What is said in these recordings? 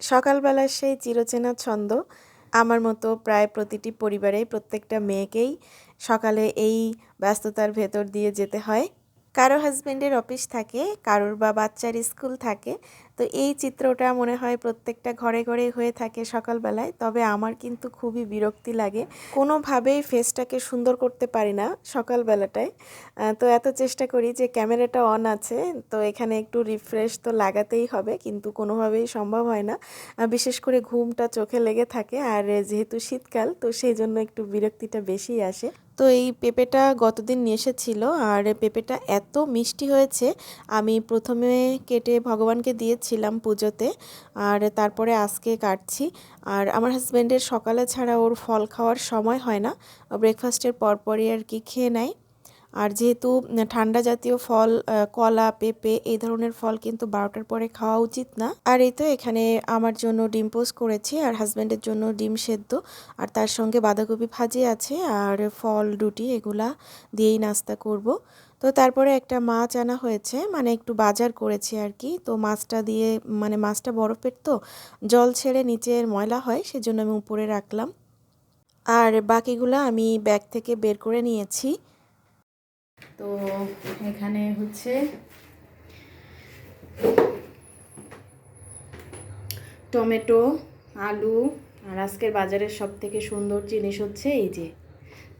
সকালবেলার সেই চিরচেনা ছন্দ আমার মতো প্রায় প্রতিটি পরিবারে প্রত্যেকটা মেয়েকেই সকালে এই ব্যস্ততার ভেতর দিয়ে যেতে হয়। কারও হাজব্যান্ডের অফিস থাকে, কারোর বা বাচ্চার স্কুল থাকে তো এই চিত্রটা মনে হয় প্রত্যেকটা ঘরে ঘরে হয়ে থাকে সকালবেলায়, তবে আমার কিন্তু খুবই বিরক্তি লাগে। কোনোভাবেই ফেসটাকে সুন্দর করতে পারি না সকালবেলাটায়। তো এত চেষ্টা করি যে ক্যামেরাটা অন আছে, তো এখানে একটু রিফ্রেশ তো লাগাতেই হবে, কিন্তু কোনোভাবেই সম্ভব হয় না। বিশেষ করে ঘুমটা চোখে লেগে থাকে, আর যেহেতু শীতকাল, তো সেই জন্য একটু বিরক্তিটা বেশি আসে। তো এই পেঁপেটা গতদিন নিয়ে এসেছিল, আর পেঁপেটা এত মিষ্টি হয়েছে, আমি প্রথমে কেটে ভগবানকে দিয়েছিলাম পুজোতে আর তারপরে আজকে কাটছি। আর আমার হাজব্যান্ডের সকালে ছাড়া ওর ফল খাওয়ার সময় হয় না। ব্রেকফাস্টের পরপরই আর কি খেয়ে নেয়। আর যেহেতু ঠান্ডা জাতীয় ফল কলা, পেঁপে এই ধরনের ফল কিন্তু বারোটার পরে খাওয়া উচিত না। আর এই তো এখানে আমার জন্য ডিম পোস্ট করেছি আর হাজব্যান্ডের জন্য ডিম সেদ্ধ। আর তার সঙ্গে বাঁধাকপি ভাজি আছে আর ফল, রুটি এগুলা দিয়েই নাস্তা করব। তো তারপরে একটা মাছ আনা হয়েছে মানে একটু বাজার করেছি আর কি। তো মাছটা দিয়ে মানে মাছটা বরফের তো, জল ছেড়ে নিচের ময়লা হয়, সেজন্য আমি উপরে রাখলাম। আর বাকিগুলো আমি ব্যাগ থেকে বের করে নিয়েছি। তো এখানে হচ্ছে টমেটো, আলু, আর আজকের বাজারের সব থেকে সুন্দর জিনিস হচ্ছে এই যে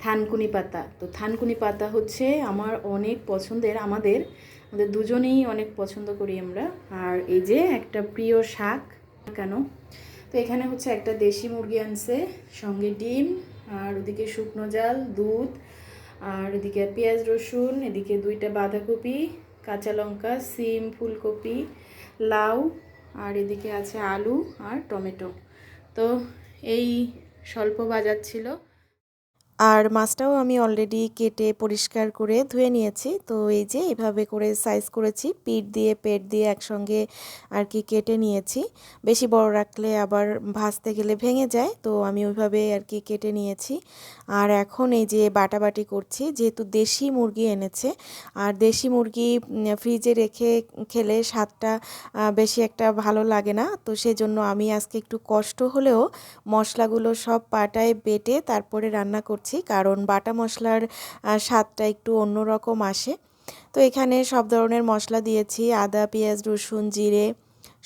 থানকুনি পাতা। তো থানকুনি পাতা হচ্ছে আমার অনেক পছন্দের, আমাদের আমাদের দুজনেই অনেক পছন্দ করি আমরা। আর এই যে একটা প্রিয় শাক, কেন? তো এখানে হচ্ছে একটা দেশি মুরগি আনছে, সঙ্গে ডিম, আর ওদিকে শুকনো জাল, দুধ, আর এদিকে পেঁয়াজ রসুন, এদিকে দুইটা বাঁধাকপি, কাঁচা লঙ্কা, সিম, ফুলকপি, লাউ, আর এদিকে আছে আলু আর টমেটো। তো এই স্বল্প বাজার ছিল। আর মাছটাও আমি অলরেডি কেটে পরিষ্কার করে ধুয়ে নিয়েছি। তো এই যে এভাবে করে সাইজ করেছি, পিঠ দিয়ে, পেট দিয়ে একসঙ্গে আর কি কেটে নিয়েছি। বেশি বড় রাখলে আবার ভাজতে গেলে ভেঙে যায়, তো আমি ওইভাবে আর কি কেটে নিয়েছি। আর এখন এই যে বাটাবাটি করছি, যেহেতু দেশি মুরগি এনেছে, আর দেশি মুরগি ফ্রিজে রেখে খেলে স্বাদটা বেশি একটা ভালো লাগে না। তো সেজন্য আমি আজকে একটু কষ্ট হলেও মশলাগুলো সব পাটায় বেটে তারপরে রান্না করছি। কারণ বাটা মশলার স্বাদটা একটু অন্যরকম আসে। তো এখানে সব ধরনের মশলা দিয়েছি, আদা, পেঁয়াজ, রসুন, জিরে,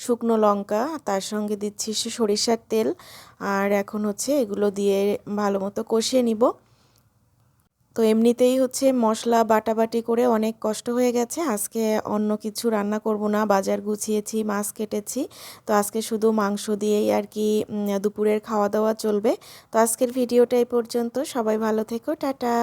শুকনো লঙ্কা, তার সঙ্গে দিচ্ছি সরিষার তেল। আর এখন হচ্ছে এগুলো দিয়ে ভালো মতো কষিয়ে নিব। তো এমনিতেই হচ্ছে মশলা বাটাবাটি করে অনেক কষ্ট হয়ে গেছে। আজকে অন্য কিছু রান্না করব না, বাজার গুছিয়েছি, মাছ কেটেছি। তো আজকে শুধু মাংস দিয়েই আর কি দুপুরের খাওয়া দাওয়া চলবে। তো আজকের ভিডিওটা এই পর্যন্ত। সবাই ভালো থেকো, টাটা।